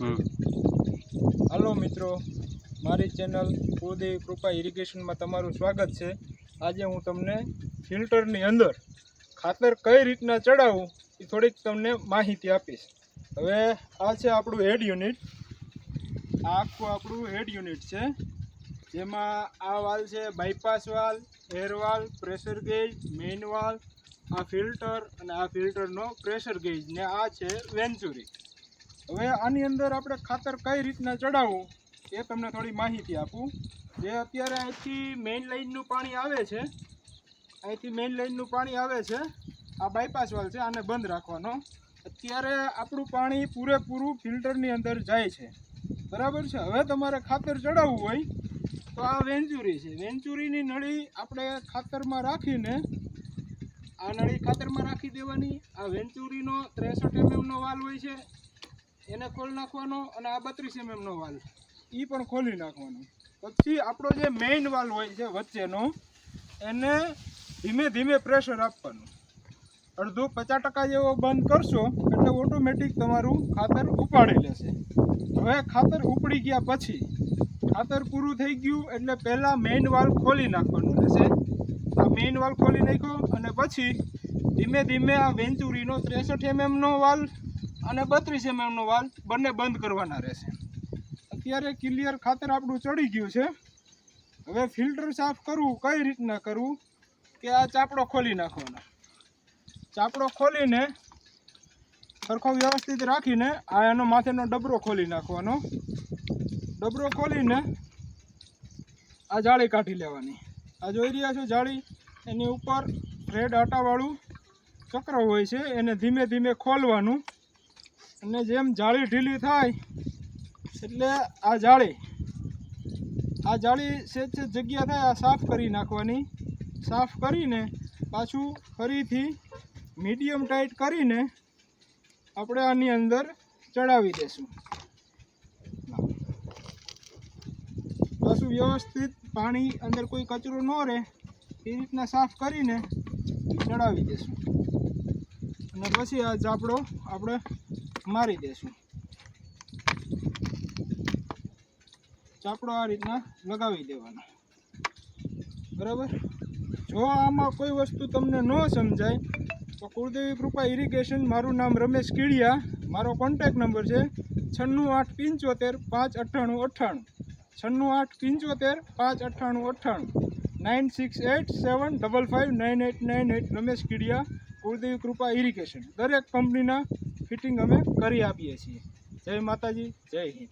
હાલો મિત્રો, મારી ચેનલ કુળદેવી કૃપા ઇરિગેશનમાં તમારું સ્વાગત છે. આજે હું તમને ફિલ્ટરની અંદર ખાતર કઈ રીતના ચડાવવું એ થોડીક તમને માહિતી આપીશ. હવે આ છે આપણું હેડ યુનિટ. આ આખું આપણું હેડ યુનિટ છે. જેમાં આ વાલ છે bypass valve air valve pressure gauge main valve, આ ફિલ્ટર અને આ ફિલ્ટરનો પ્રેશર ગેજ ને આ છે વેન્ચુરી હવે આની અંદર આપણે ખાતર કઈ રીતના ચડાવવું એ તમને થોડી માહિતી આપું. જે અત્યારે અહીંથી મેઇન લાઇનનું પાણી આવે છે, અહીંથી મેઇન લાઇનનું પાણી આવે છે, આ બાયપાસ વાલ છે, આને બંધ રાખવાનો. અત્યારે આપણું પાણી પૂરેપૂરું ફિલ્ટરની અંદર જાય છે. બરાબર છે? હવે તમારે ખાતર ચડાવવું હોય તો આ વેન્ચુરી છે. વેન્ચુરીની નળી આપણે ખાતરમાં રાખીને, આ નળી ખાતરમાં રાખી દેવાની. આ વેન્ચુરીનો ત્રેસઠ એમએમનો વાલ હોય છે એને ખોલી નાખવાનો અને આ બત્રીસ એમએમનો વાલ. એ પણ ખોલી નાખવાનો. પછી આપણો જે મેઇન વાલ હોય છે વચ્ચેનો, એને ધીમે ધીમે પ્રેશર આપવાનું. અડધો પચાસ ટકા જેવો બંધ કરશો, એટલે ઓટોમેટિક તમારું ખાતર ઉપાડી લેશે. હવે ખાતર ઉપડી ગયા પછી, ખાતર પૂરું થઈ ગયું એટલે પહેલાં મેઇન વાલ ખોલી નાખવાનું રહેશે. આ મેઇન વાલ ખોલી નાખ્યો અને પછી ધીમે ધીમે આ વેન્ચુરીનો ત્રેસઠ એમએમનો વાલ અને બત્રીસ એમએમનો વાલ બંને બંધ કરવાના રહેશે. અત્યારે ક્લિયર ખાતર આપણું ચડી ગયું છે. હવે ફિલ્ટર સાફ કરવું, કઈ રીતના કરવું કે આ ચાપડો ખોલી નાખવાનો. ચાપડો ખોલીને સરખો વ્યવસ્થિત રાખીને આ એનો માથેનો ડબરો ખોલી નાખવાનો. ડબરો ખોલીને આ જાળી કાઢી લેવાની. આ જોઈ રહ્યા છો જાળી? એની ઉપર રેડ આટાવાળું ચક્ર હોય છે. એને ધીમે ધીમે ખોલવાનું. અને જેમ જાળી ઢીલી થાય, એટલે આ જાળી આ જાળી સેજ સેજ જગ્યા થાય આ સાફ કરી નાખવાની. સાફ કરીને પાછું ફરીથી મીડિયમ ટાઈટ કરીને આપણે આની અંદર ચડાવી દેશું. પાછું વ્યવસ્થિત પાણી અંદર કોઈ કચરો ન રહે, એ રીતના સાફ કરીને ચડાવી દેશું. અને પછી આ ઝાપડો આપણે મારી દેશું. ચાપડો આ રીતના લગાવી દેવાનો. બરાબર? જો આમાં કોઈ વસ્તુ તમને ન સમજાય, તો કુળદેવી કૃપા ઇરિગેશન મારું નામ રમેશ કીડિયા, મારો કોન્ટેક નંબર છે છન્નું આઠ પંચોતેર પાંચ અઠ્ઠાણું અઠ્ઠાણું. છન્નું આઠ પંચોતેર પાંચ અઠ્ઠાણું અઠ્ઠાણું. Nine six eight seven double five nine eight nine eight Ramesh Kidiya Kuldevi Krupa irrigation દરેક કંપનીના ફિટિંગ અમે કરી આપીએ છીએ. જય માતાજી જય હિન્દ.